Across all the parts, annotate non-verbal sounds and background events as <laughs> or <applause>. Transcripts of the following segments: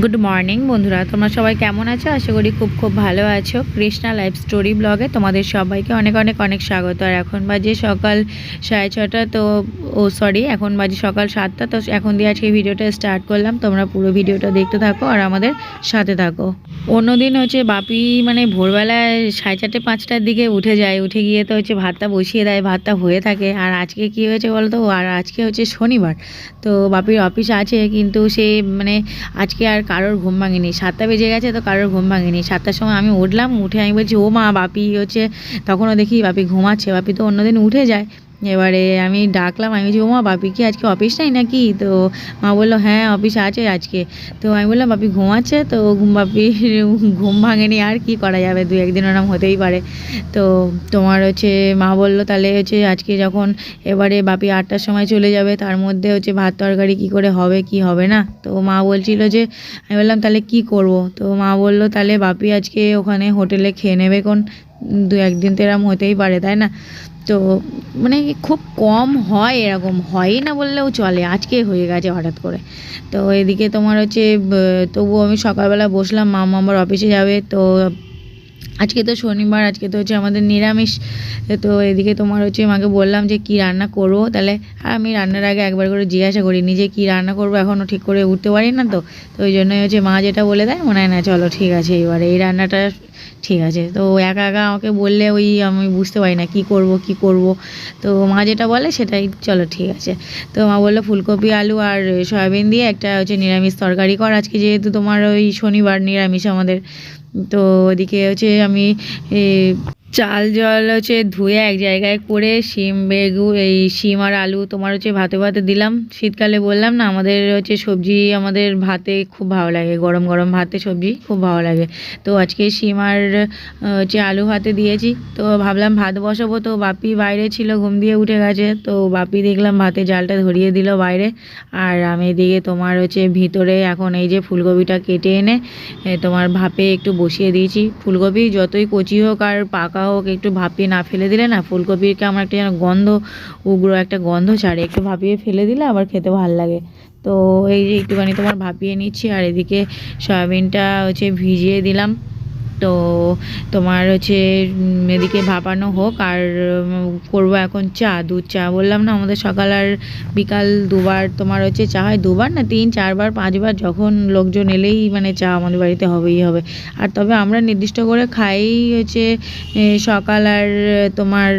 Good morning বন্ধুরা। তোমরা সবাই কেমন আছো? আশা করি খুব খুব ভালো আছো। কৃষ্ণা লাইফ স্টোরি ব্লগে তোমাদের সবাইকে অনেক অনেক অনেক স্বাগত। আর এখন বাজে সকাল সাড়ে ছটা তো ও সরি এখন বাজে সকাল সাতটা, তো এখন দিয়ে আজকে ভিডিওটা স্টার্ট করলাম। তোমরা পুরো ভিডিওটা দেখতে থাকো আর আমাদের সাথে থাকো। অন্যদিন হচ্ছে বাপি মানে ভোরবেলায় সাড়ে চারটে, পাঁচটার দিকে উঠে যায়। উঠে গিয়ে তো হচ্ছে ভাতটা বসিয়ে দেয়, ভাতটা হয়ে থাকে। আর আজকে কি হয়েছে বলতো? আর আজকে হচ্ছে শনিবার। তো বাপির অফিস আছে, কিন্তু সে মানে আজকে আর কারোর ঘুম ভাঙেনি। সাতটা বেজে গেছে তো কারোর ঘুম ভাঙেনি। সাতটার সময় আমি উঠলাম, উঠে আমি বলছি, ও মা, বাপি হচ্ছে। তখনও দেখি বাপি ঘুমাচ্ছে। বাপি তো অন্যদিন উঠে যায়। এবারে আমি ডাকলাম, আমি বলছি ও মা বাপি কি আজকে অফিস নাই নাকি? তো মা বলল হ্যাঁ অফিস আছে আজকে। তো আমি বললাম, বাপি ঘুমাচ্ছে? তো ঘুম বাপি ঘুম ভাঙেনি, আর কি করা যাবে? দু একদিন ওরম হতেই পারে। তো তোমার হচ্ছে, মা বলল, তাহলে হচ্ছে আজকে যখন এবারে বাপি আটটার সময় চলে যাবে, তার মধ্যে হচ্ছে ভাত তরকারি কী করে হবে, কি হবে না? তো মা বলছিল যে, আমি বললাম, তাহলে কি করব? তো মা বলল, তাহলে বাপি আজকে ওখানে হোটেলে খেয়ে নেবে কোন? দু একদিন তো এরম হতেই পারে, তাই না? তো মানে খুব কম হয়, এরকম হয়ই না বললেও চলে, আজকে হয়ে গেছে হঠাৎ করে। তো এদিকে তোমার হচ্ছে তবু আমি সকালবেলা বসলাম, মামা আমার অফিসে যাবে, তো আজকে তো শনিবার, আজকে তো হচ্ছে আমাদের নিরামিষ। তো এদিকে তোমার হচ্ছে মাকে বললাম যে কি রান্না করব? তাহলে আমি রান্নার আগে একবার করে জিজ্ঞাসা করি নিজে কি রান্না করব? এখনও ঠিক করে উঠতে পারি না তো। তো ওই জন্যই হচ্ছে মা যেটা বলে দেয়, মনে হয় না, চলো ঠিক আছে এবারে এই রান্নাটা ঠিক আছে। তো একা একা আমাকে বললে ওই আমি বুঝতে পারি না কি করব কি করব। তো মা যেটা বলে সেটাই, চলো ঠিক আছে। তো মা বলল ফুলকপি, আলু আর সয়াবিন দিয়ে একটা হচ্ছে নিরামিষ তরকারি কর। আজকে যেহেতু তোমার ওই শনিবার নিরামিষ আমাদের। তো ওদিকে হচ্ছে আমি এ, চাল, জল হচ্ছে ধুয়ে এক জায়গায় করে, শিম বেগু এই শিম আর আলু তোমার হচ্ছে ভাতে ভাতে দিলাম। শীতকালে বললাম না, আমাদের হচ্ছে সবজি আমাদের ভাতে খুব ভালো লাগে, গরম গরম ভাতে সবজি খুব ভালো লাগে। তো আজকে শিম আর হচ্ছে আলু ভাতে দিয়েছি। তো ভাবলাম ভাত বসাবো, তো বাপি বাইরে ছিল, ঘুম দিয়ে উঠে গেছে। তো বাপি দেখলাম ভাতে জালটা ধরিয়ে দিল বাইরে। আর আমি এদিকে তোমার হচ্ছে ভিতরে এখন এই যে ফুলকপিটা কেটে এনে তোমার ভাপে একটু বসিয়ে দিয়েছি। ফুলকপি যতই কচি হোক আর পাকা হোক একটু ভাপিয়ে না ফেলে দিলে না ফুলকপির কেমন একটা যেন গন্ধ, উগ্র একটা গন্ধ ছাড়ে, একটু ভাপিয়ে ফেলে দিলে আবার খেতে ভালো লাগে। তো এই যে একটুখানি তোমার ভাপিয়ে নিচ্ছি আর এদিকে সয়াবিনটা হচ্ছে ভিজিয়ে দিলাম। তো তোমার হচ্ছে এদিকে ভাপানো হোক আর করব এখন চা, দুধ চা। বললাম না, আমাদের সকাল আর বিকাল দুবার তোমার হচ্ছে চা হয়। দুবার না তিন, চারবার, পাঁচবার যখন লোকজন এলেই মানে চা আমাদের বাড়িতে হবেই হবে। আর তবে আমরা নির্দিষ্ট করে খাই হচ্ছে সকাল আর তোমার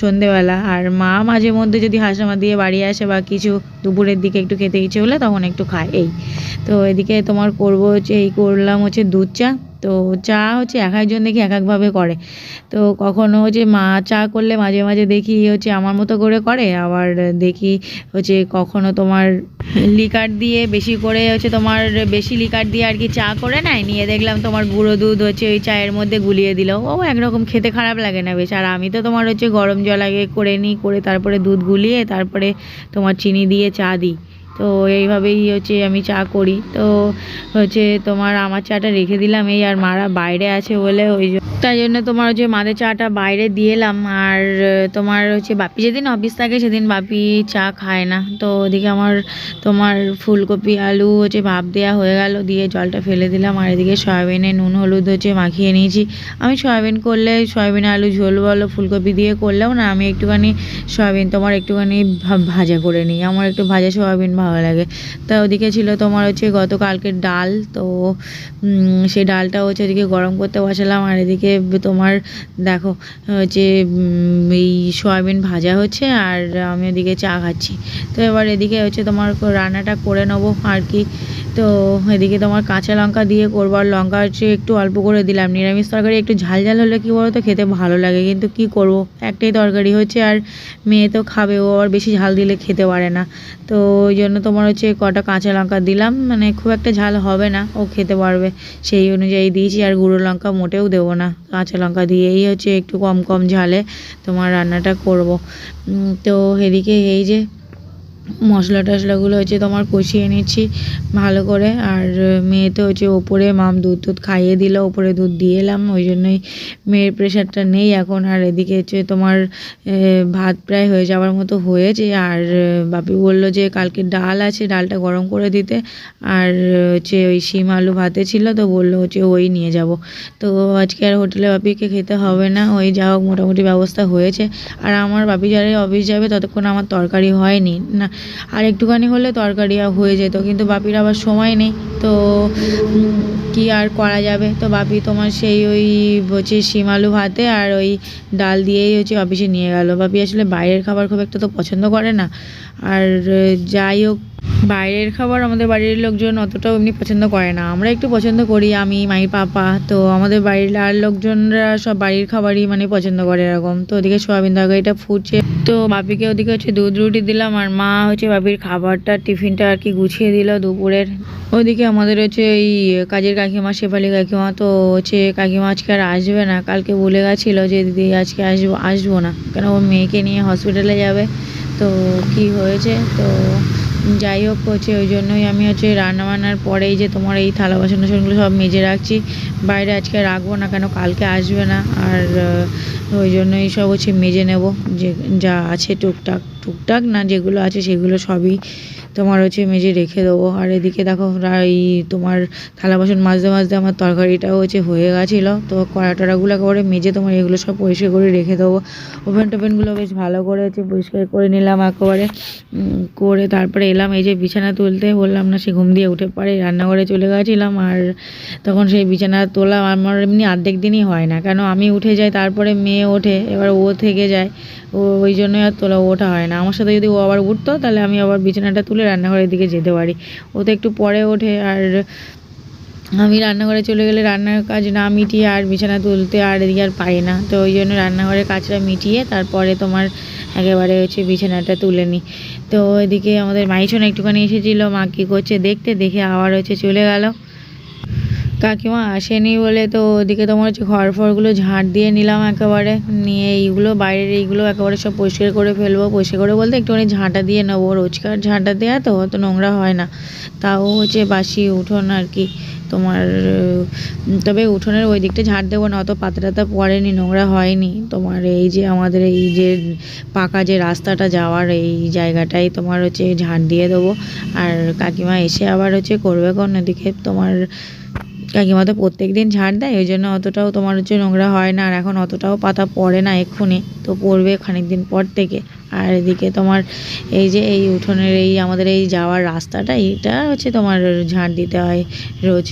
সন্ধেবেলা। আর মা মাঝে মধ্যে যদি হাসামা দিয়ে বাড়ি আসে বা কিছু দুপুরের দিকে একটু খেতে ইচ্ছে হলে তখন একটু খায় এই তো এদিকে তোমার করব হচ্ছে, এই করলাম হচ্ছে দুধ চা। তো চা হচ্ছে এক একজন দেখি এক একভাবে করে। তো কখনো হচ্ছে মা চা করলে মাঝে মাঝে দেখি হচ্ছে আমার মতো করে করে, আবার দেখি হচ্ছে কখনো তোমার লিকার দিয়ে বেশি করে হচ্ছে তোমার বেশি লিকার দিয়ে আর কি চা করে নেয়, নিয়ে দেখলাম তোমার গুঁড়ো দুধ হচ্ছে ওই চায়ের মধ্যে গুলিয়ে দিল। ও একরকম খেতে খারাপ লাগে না বেশ। আর আমি তো তোমার হচ্ছে গরম জল আগে করে নিই, করে তারপরে দুধ গুলিয়ে তারপরে তোমার চিনি দিয়ে চা দিই। তো এইভাবেই হচ্ছে আমি চা করি। তো হচ্ছে তোমার আমার চাটা রেখে দিলাম এই আর মারা বাইরে আছে বলে ওই তাই জন্য তোমার হচ্ছে মাদের চাটা বাইরে দিয়ে এলাম। আর তোমার হচ্ছে বাপি যেদিন অফিস থাকে সেদিন বাপি চা খায় না। তো ওদিকে আমার তোমার ফুলকপি, আলু হচ্ছে ভাপ দেওয়া হয়ে গেল, দিয়ে জলটা ফেলে দিলাম। আর এদিকে সয়াবিনে নুন, হলুদ হচ্ছে মাখিয়ে নিয়েছি। আমি সয়াবিন করলে সয়াবিন আলু ঝোল বলো, ফুলকপি দিয়ে করলেও না, আমি একটুখানি সয়াবিন, তোমার একটুখানি ভাজা করে নিই। আমার একটু ভাজা সয়াবিন ভালো লাগে। তা ওদিকে ছিল তোমার হচ্ছে গতকালকের ডাল, তো সেই ডালটা হচ্ছে ওদিকে গরম করতে বসালাম। আর এদিকে তোমার দেখো, হচ্ছে এই সয়াবিন ভাজা হচ্ছে আর আমি ওদিকে চা খাচ্ছি। তো এবার এদিকে হচ্ছে তোমার রান্নাটা করে নেব। আর কি তো এদিকে তোমার কাঁচা লঙ্কা দিয়ে করব, আর লঙ্কা হচ্ছে একটু অল্প করে দিলাম। নিরামিষ তরকারি একটু ঝাল ঝাল হলে কী বলো তো খেতে ভালো লাগে, কিন্তু কি করব? একটাই তরকারি হচ্ছে, আর মেয়ে তো খাবে, ও আর বেশি ঝাল দিলে খেতে পারে না। তো ওই জন্য তোমার হচ্ছে কটা কাঁচা লঙ্কা দিলাম মানে খুব একটা ঝাল হবে না, ও খেতে পারবে। সেই অনুযায়ী দিয়েছি, আর গুঁড়ো লঙ্কা মোটেও দেবো না। কাঁচা লঙ্কা দিয়েই হচ্ছে একটু কম কম ঝালে তোমার রান্নাটা করব। তো এদিকে এই যে মশলা টশলাগুলো হচ্ছে তোমার কষিয়ে নিচ্ছি ভালো করে। আর মেয়ে তো হচ্ছে ওপরে মাম দুধ টুধ খাইয়ে দিল, ওপরে দুধ দিয়ে এলাম, ওই জন্যই মেয়ের প্রেশারটা নেই এখন। আর এদিকে হচ্ছে তোমার ভাত প্রায় হয়ে যাওয়ার মতো হয়েছে। আর বাপি বলল যে কালকে ডাল আছে, ডালটা গরম করে দিতে। আর হচ্ছে ওই শিম আলু ভাতে ছিল, তো বলল হচ্ছে ওই নিয়ে যাব। তো আজকে আর হোটেলে বাপিকে খেতে হবে না, ওই যা হোক মোটামুটি ব্যবস্থা হয়েছে। আর আমার বাপি যারা অফিস যাবে, ততক্ষণ আমার তরকারি হয়নি। না আর একটুখানি হলে তরকারি হয়ে যেত, কিন্তু বাপির আবার সময় নেই, তো কি আর করা যাবে? তো বাপি তোমার সেই ওই হচ্ছে শিম আলু ভাতে আর ওই ডাল দিয়েই হচ্ছে অফিসে নিয়ে গেল। বাপি আসলে বাইরের খাবার খুব একটা তো পছন্দ করে না। আর যাই হোক বাইরের খাবার আমাদের বাড়ির লোকজন অতটাও এমনি পছন্দ করে না। আমরা একটু পছন্দ করি, আমি, মাই পাপা, তো আমাদের বাড়ির আর লোকজনরা সব বাড়ির খাবারই মানে পছন্দ করে এরকম। তো ওদিকে সোয়াবিন তরকারিটা ফুটছে। তো বাপিকে ওদিকে হচ্ছে দুধ রুটি দিলাম আর মা হচ্ছে বাপির খাবারটা, টিফিনটা আর কি গুছিয়ে দিল দুপুরের। ওদিকে আমাদের হচ্ছে এই কাজের কাকিমা, শেফালি কাকিমা, তো হচ্ছে কাকিমা আজকে আর আসবে না। কালকে বলে গেছিল যে দিদি আজকে আসব আসব না। কেন ওর মেয়েকে নিয়ে হসপিটালে যাবে। তো কি হয়েছে? তো যাই হোক হচ্ছে ওই জন্যই আমি হচ্ছে রান্না বান্নার পরেই যে তোমার এই থালা বাসন টাসনগুলো সব মেজে রাখছি। বাইরে আজকে রাখব না কেন, কালকে আসবে না। আর ওই জন্যই সব হচ্ছে মেজে নেব, যে যা আছে টুকটাক। টুকটাক না যেগুলো আছে সেগুলো সবই তোমার হচ্ছে মেজে রেখে দেবো। আর এদিকে দেখো এই তোমার থালা বাসন মাজতে মাজতে আমার তরকারিটাও হচ্ছে হয়ে গেছিল। তো কড়া টড়াগুলো একেবারে মেজে তোমার এগুলো সব পরিষ্কার করে রেখে দেবো। ওভেন টোভেনগুলো বেশ ভালো করে হচ্ছে পরিষ্কার করে নিলাম একেবারে। করে তারপরে এলাম এই যে বিছানা তুলতে। বললাম, না, সে ঘুম দিয়ে উঠে পড়ে, রান্নাঘরে চলে গেছিলাম। আর তখন সেই বিছানা তোলা আমার এমনি অর্ধেক দিনই হয় না। কেন আমি উঠে যাই, তারপরে মেয়ে ওঠে, এবার ও থেকে যায়। ও, ওই জন্যই আর তোলা, ওঠা হয় না। আমার সাথে যদি ও আবার উঠতো, তাহলে আমি আবার বিছানাটা তুলে রান্নাঘরের দিকে যেতে পারি। ও তো একটু পরে ওঠে আর আমি রান্নাঘরে চলে গেলে রান্নার কাজ না মিটিয়ে আর বিছানা তুলতে আর এদিকে আর পারি না। তো ওই জন্য রান্নাঘরের কাজটা মিটিয়ে তারপরে তোমার একেবারে হচ্ছে বিছানাটা তুলে নিই। তো এদিকে আমাদের মাইছন একটুখানি এসেছিল, মা কী করছে দেখতে, দেখে আবার হচ্ছে চলে গেল। কাকিমা আসেনি বলে তো ওদিকে তোমার হচ্ছে ঘর ফরগুলো ঝাঁট দিয়ে নিলাম একেবারে। নিয়ে এইগুলো, বাইরের এইগুলো একেবারে সব পরিষ্কার করে ফেলব, পরিষ্কার করে বলতে একটুখানি ঝাঁটা দিয়ে নেব। রোজকার ঝাঁটা দেওয়া তো, অত নোংরা হয় না। তাও হচ্ছে বাসি উঠোন আর কি, তোমার তবে উঠোনের ওই দিকটা ঝাঁট দেবো না, অত পাতা টাতা পড়েনি, নোংরা হয়নি। তোমার এই যে আমাদের এই যে পাকা যে রাস্তাটা যাওয়ার এই জায়গাটাই তোমার হচ্ছে ঝাঁট দিয়ে দেবো। আর কাকিমা এসে আবার হচ্ছে করবে কোন এদিকে তোমার কাকিমা তো প্রত্যেক দিন ঝাড় দেয়, ওই জন্য অতটাও তোমার হচ্ছে নোংরা হয় না, আর এখন অতটাও পাতা পড়ে না এক্ষুনি, তো পড়বে খানিক দিন পর থেকে। আর এদিকে তোমার এই যে এই উঠোনের এই আমাদের এই যাওয়ার রাস্তাটা, এটা হচ্ছে তোমার ঝাঁট দিতে হয় রোজ।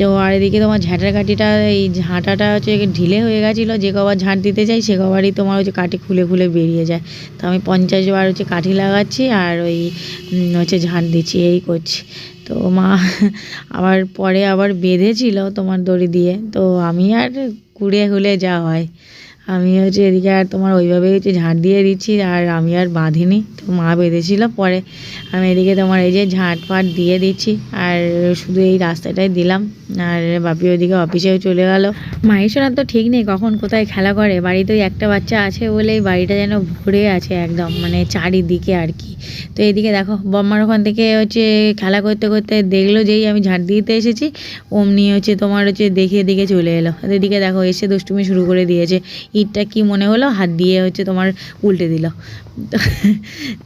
তো আর এদিকে তোমার ঝাঁটার কাঠিটা, এই ঝাঁটাটা হচ্ছে ঢিলে হয়ে গেছিল, যে কবার ঝাঁট দিতে যাই সে কবারই তোমার হচ্ছে কাঠি খুলে খুলে বেরিয়ে যায়। তো আমি পঞ্চাশ বার হচ্ছে কাঠি লাগাচ্ছি আর ওই হচ্ছে ঝাঁট দিচ্ছি, এই করছি। তো মা <laughs> আবার পরে আবার বেঁধেছিল তোমার দড়ি দিয়ে। তো আমি আর কুড়ে হুলে যা হয় আমি হচ্ছে এদিকে আর তোমার ওইভাবে হচ্ছে ঝাঁট দিয়ে দিচ্ছি, আর আমি আর বাঁধিনি। তো মা বেঁধেছিল পরে। আমি এদিকে তোমার এই যে ঝাঁট ফাট দিয়ে দিচ্ছি, আর শুধু এই রাস্তাটাই দিলাম। আর বাপি ওইদিকে অফিসেও চলে গেল। মায়ের শোনার তো ঠিক নেই কখন কোথায় খেলা করে। বাড়িতে ওই একটা বাচ্চা আছে বলেই বাড়িটা যেন ভরে আছে একদম মানে চারিদিকে আর কি। তো এইদিকে দেখো, বম্মার ওখান থেকে হচ্ছে খেলা করতে করতে দেখল যেই আমি ঝাঁট দিতে এসেছি, অমনি হচ্ছে তোমার হচ্ছে দেখে দিকে চলে এলো। এদিকে দেখো, এসে দুষ্টুমি শুরু করে দিয়েছে। ইটটা কি মনে হলো? হাত দিয়ে হচ্ছে তোমার উল্টে দিল।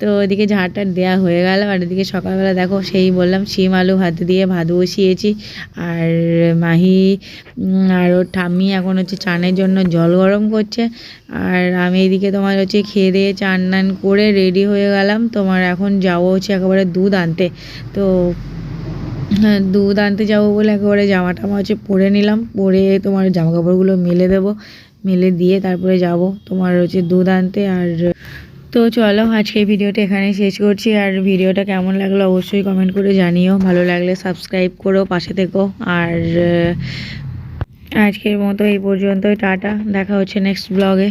তো ওদিকে ঝাঁটটা দেওয়া হয়ে গেল। আর এদিকে সকালবেলা দেখো, সেই বললাম, শিম, আলু ভাত দিয়ে ভাত বসিয়েছি। আর মাহি আর ওর ঠাম্মি এখন হচ্ছে চানের জন্য জল গরম করছে। আর আমি এদিকে তোমার হচ্ছে খেয়ে দিয়ে চান টান করে রেডি হয়ে গেলাম। তোমার এখন যাব হচ্ছে একেবারে দুধ আনতে। তো হ্যাঁ দুধ আনতে যাব বলে একেবারে জামা টামা হচ্ছে পরে নিলাম। পরে তোমার জামা কাপড়গুলো মেলে দেবো। মেলে দিয়ে তারপরে যাব। তোমার হচ্ছে দুধ আনতে আর তো চলো আজকে ভিডিওটা এখানে শেষ করছি। আর ভিডিওটা কেমন লাগল অবশ্যই কমেন্ট করে জানিও। ভালো লাগলে সাবস্ক্রাইব করো, পাশে থেকো। আর আজকের মতো এই পর্যন্তই। টাটা, দেখা হচ্ছে নেক্সট ব্লগে